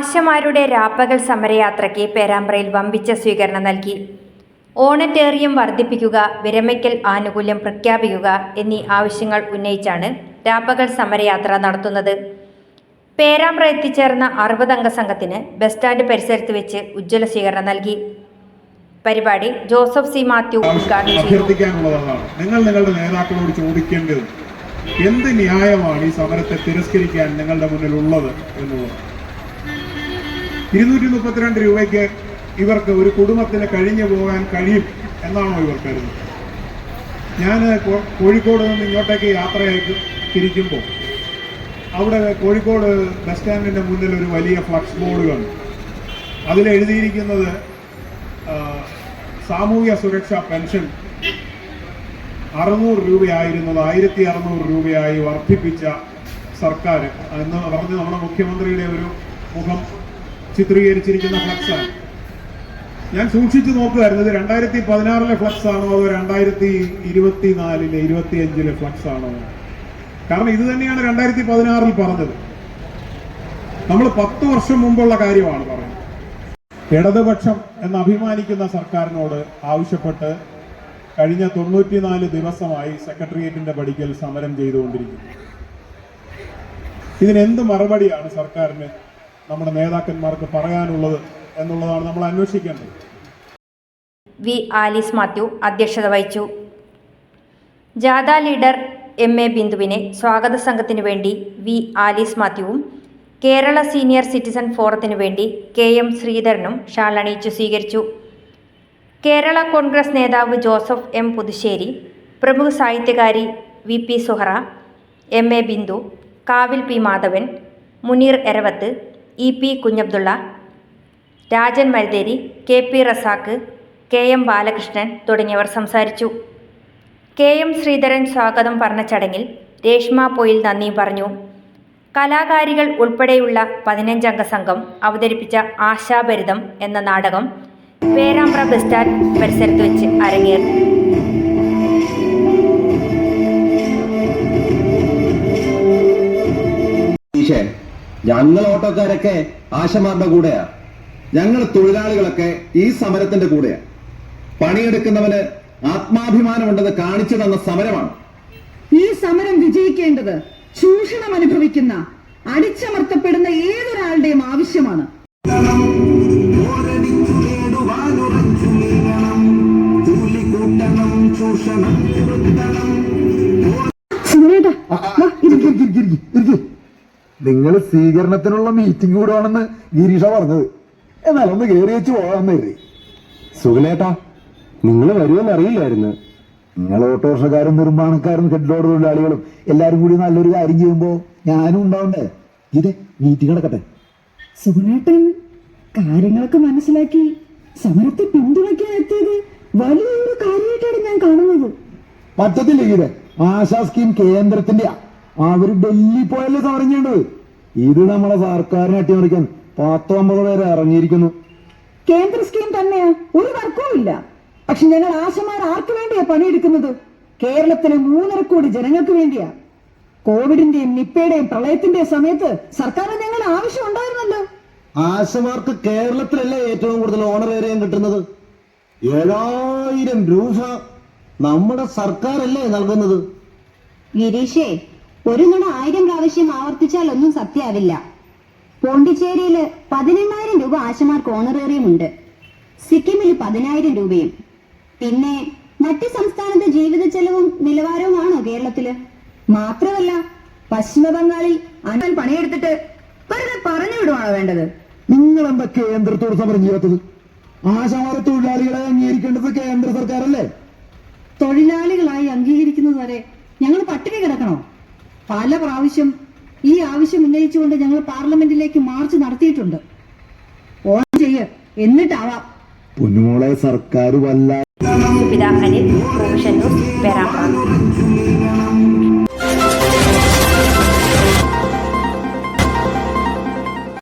ആശമാരുടെ രാപ്പകൽ സമരയാത്രയ്ക്ക് പേരാമ്പ്രയിൽ വമ്പിച്ച സ്വീകരണം നൽകി. ഓണറ്റേറിയം വർദ്ധിപ്പിക്കുക വിരമയ്ക്കൽ ആനുകൂല്യം പ്രഖ്യാപിക്കുക എന്നീ ആവശ്യങ്ങൾ ഉന്നയിച്ചാണ് രാപ്പകൽ സമരയാത്ര നടത്തുന്നത്. പേരാമ്പ്ര എത്തിച്ചേർന്ന അറുപതംഗ സംഘത്തിന് ബസ് സ്റ്റാൻഡ് പരിസരത്ത് വെച്ച് ഉജ്ജ്വല സ്വീകരണം നൽകി. പരിപാടി ജോസഫ് സി മാത്യു നിങ്ങൾ നിങ്ങളുടെ നേതാക്കളോട് ചോദിക്കേണ്ടത് എന്ത് ന്യായമാണ് ഈ സമരത്തെ തിരസ്കരിക്കാൻ നിങ്ങളുടെ മുന്നിൽ ഉള്ളത് എന്നുള്ളത്? ഇരുന്നൂറ്റി മുപ്പത്തിരണ്ട് രൂപയ്ക്ക് ഇവർക്ക് ഒരു കുടുംബത്തിന് കഴിഞ്ഞു പോകാൻ കഴിയും എന്നാണോ ഇവർ കരുതുന്നത്? ഞാൻ കോഴിക്കോട് നിന്ന് ഇങ്ങോട്ടേക്ക് യാത്രയായിട്ട് തിരിക്കുമ്പോൾ അവിടെ കോഴിക്കോട് ബസ് സ്റ്റാൻഡിന്റെ മുന്നിൽ ഒരു വലിയ ഫ്ലക്സ് ബോർഡ് കണ്ടു. ആ, സാമൂഹ്യ സുരക്ഷാ പെൻഷൻ അറുന്നൂറ് രൂപയായിരുന്നത് ആയിരത്തി അറുന്നൂറ് രൂപയായി വർദ്ധിപ്പിച്ച സർക്കാർ എന്ന് പറഞ്ഞ് നമ്മുടെ മുഖ്യമന്ത്രിയുടെ ഒരു മുഖം ചിത്രീകരിച്ചിരിക്കുന്ന ഫ്ലക്സാണ് ഞാൻ സൂക്ഷിച്ചു നോക്കുമായിരുന്നു ഇത് രണ്ടായിരത്തി പതിനാറിലെ ഫ്ലക്സ് ആണോ അതോ രണ്ടായിരത്തി ഇരുപത്തിനാലിലെ ഇരുപത്തി അഞ്ചിലെ ഫ്ലക്സ് ആണോ? കാരണം ഇത് തന്നെയാണ് രണ്ടായിരത്തി പതിനാറിൽ പറഞ്ഞത്. നമ്മൾ പത്ത് വർഷം മുമ്പുള്ള കാര്യമാണ് പറയുന്നത്. ഇടതുപക്ഷം എന്ന് അഭിമാനിക്കുന്ന സർക്കാരിനോട് ആവശ്യപ്പെട്ട് കഴിഞ്ഞ തൊണ്ണൂറ്റിനാല് ദിവസമായി സെക്രട്ടേറിയറ്റിന്റെ പടിക്കൽ സമരം ചെയ്തുകൊണ്ടിരിക്കുന്നു. ഇതിനെന്ത് മറുപടിയാണ് സർക്കാരിന് നമ്മുടെ നേതാക്കന്മാർക്ക് പറയാനുള്ളത് എന്നുള്ളതാണ് നമ്മൾ അന്വേഷിക്കേണ്ടത്. വി ആലീസ് മാത്യു അധ്യക്ഷത വഹിച്ചു. ജാഥ ലീഡർ എം എ ബിന്ദുവിനെ സ്വാഗത സംഘത്തിനു വേണ്ടി വി ആലീസ് മാത്യുവും കേരള സീനിയർ സിറ്റിസൺ ഫോറത്തിനു വേണ്ടി കെ എം ശ്രീധരനും ഷാൾ അണിയിച്ചു സ്വീകരിച്ചു. കേരള കോൺഗ്രസ് നേതാവ് ജോസഫ് എം പുതുശ്ശേരി പ്രമുഖ സാഹിത്യകാരി V P Suhara M A Bindu Kavil P Madhavan Muneer Eravath E P Kunhabdulla Rajan Marutheri K P Razak K M Balakrishnan തുടങ്ങിയവർ സംസാരിച്ചു. കെ എം ശ്രീധരൻ സ്വാഗതം പറഞ്ഞ ചടങ്ങിൽ രേഷ്മ പോയിൽ നന്ദി പറഞ്ഞു. കലാകാരികൾ ഉൾപ്പെടെയുള്ള പതിനഞ്ചംഗ സംഘം അവതരിപ്പിച്ച ആശാഭരിതം എന്ന നാടകം പേരാമ്പ്ര ബസ് സ്റ്റാൻഡ് പരിസരത്ത് വെച്ച് അരങ്ങേറി. ഞങ്ങൾ ഓട്ടോക്കാരൊക്കെ ആശമാരുടെ കൂടെയാ. ഞങ്ങൾ തൊഴിലാളികളൊക്കെ ഈ സമരത്തിന്റെ കൂടെയാ. പണിയെടുക്കുന്നവന് ആത്മാഭിമാനമുണ്ടെന്ന് കാണിച്ചു തന്ന സമരമാണ്. ഈ സമരം വിജയിക്കേണ്ടത് ചൂഷണം അനുഭവിക്കുന്ന അടിച്ചമർത്തപ്പെടുന്ന ഏതൊരാളുടെയും ആവശ്യമാണ്. ചൂഷണം. നിങ്ങൾ സ്വീകരണത്തിനുള്ള മീറ്റിംഗ് കൂടുവാണെന്ന് ഗിരീഷ പറഞ്ഞത്. എന്നാൽ ഒന്ന് കയറി വെച്ച് പോകാമെന്നേ സുഖലേട്ടാ നിങ്ങൾ വരുമെന്ന് അറിയില്ലായിരുന്നു. നിങ്ങൾ ഓട്ടോറിക്ഷക്കാരും നിർമ്മാണക്കാരും ഹെഡ് ലോഡ് തൊഴിലാളികളും എല്ലാരും കൂടി നല്ലൊരു കാര്യം ചെയ്യുമ്പോ ഞാനും ഉണ്ടാവണ്ടേ? ഇത് മീറ്റിംഗ് നടക്കട്ടെ. സുഗുണേട്ടൻ കാര്യങ്ങളൊക്കെ മനസ്സിലാക്കി സമരത്തെ പിന്തുണയ്ക്കാൻ എത്തിയത് വലിയൊരു കാര്യമായിട്ടാണ് ഞാൻ കാണുന്നത്. പറ്റത്തില്ല ഇത് ആശാ സ്കീം കേന്ദ്രത്തിന്റെയാ. അവർ ഡൽഹി പോയല്ലേ സമരം ഇത് നമ്മളെ സർക്കാരിനെ അട്ടിമറിക്കാൻ പത്തൊമ്പത് പേരെ ഇറങ്ങിയിരിക്കുന്നു. കേന്ദ്ര സ്കീം തന്നെ ഒരു തർക്കവും ഇല്ല. പക്ഷെ ഞങ്ങൾ ആശമാർ ആർക്ക് വേണ്ടിയാ പണിയെടുക്കുന്നത്? കേരളത്തിലെ മൂന്നര കോടി ജനങ്ങൾക്ക് വേണ്ടിയാ. കോവിഡിന്റെയും നിപ്പയുടെയും പ്രളയത്തിന്റെയും സമയത്ത് സർക്കാരിന് ഞങ്ങൾ ആവശ്യം ഉണ്ടായിരുന്നല്ലോ. ആശമാർക്ക് കേരളത്തിലല്ലേ ഏറ്റവും കൂടുതൽ ഓണറേറിയം കിട്ടുന്നത്? ഏഴായിരം രൂപ നമ്മുടെ സർക്കാരല്ലേ നൽകുന്നത്? ഗിരീഷേ ഒരു നുണ ആയിരം പ്രാവശ്യം ആവർത്തിച്ചാൽ ഒന്നും സത്യാവില്ല പോണ്ടിച്ചേരിയിൽ പതിനെണ്ണായിരം രൂപ ആശമാർക്ക് ഓണറേറിയം ഉണ്ട് സിക്കിമിൽ പതിനായിരം രൂപയും. പിന്നെ മറ്റ് സംസ്ഥാനത്തെ ജീവിത ചെലവും നിലവാരവുമാണോ കേരളത്തിൽ? മാത്രമല്ല പശ്ചിമ ബംഗാളിൽ അണ്ണൻ പണിയെടുത്തിട്ട് വെറുതെ പറഞ്ഞു വിടുവാണോ വേണ്ടത്? നിങ്ങൾ എന്താ കേന്ദ്രത്തോട് സമരം ചെയ്യാത്തത് ആശാമാര തൊഴിലാളികളെ അംഗീകരിക്കേണ്ടത് കേന്ദ്ര സർക്കാരല്ലേ? തൊഴിലാളികളായി അംഗീകരിക്കുന്നത് വരെ ഞങ്ങൾ പട്ടിണി കിടക്കണോ? പല പ്രാവശ്യം ഈ ആവശ്യം ഉന്നയിച്ചുകൊണ്ട് ഞങ്ങൾ പാർലമെന്റിലേക്ക് മാർച്ച് നടത്തിയിട്ടുണ്ട്. ഓൺ ചെയ്യ. എന്നിട്ടാവാം. പൊന്നുമോളെ സർക്കാർ വല്ല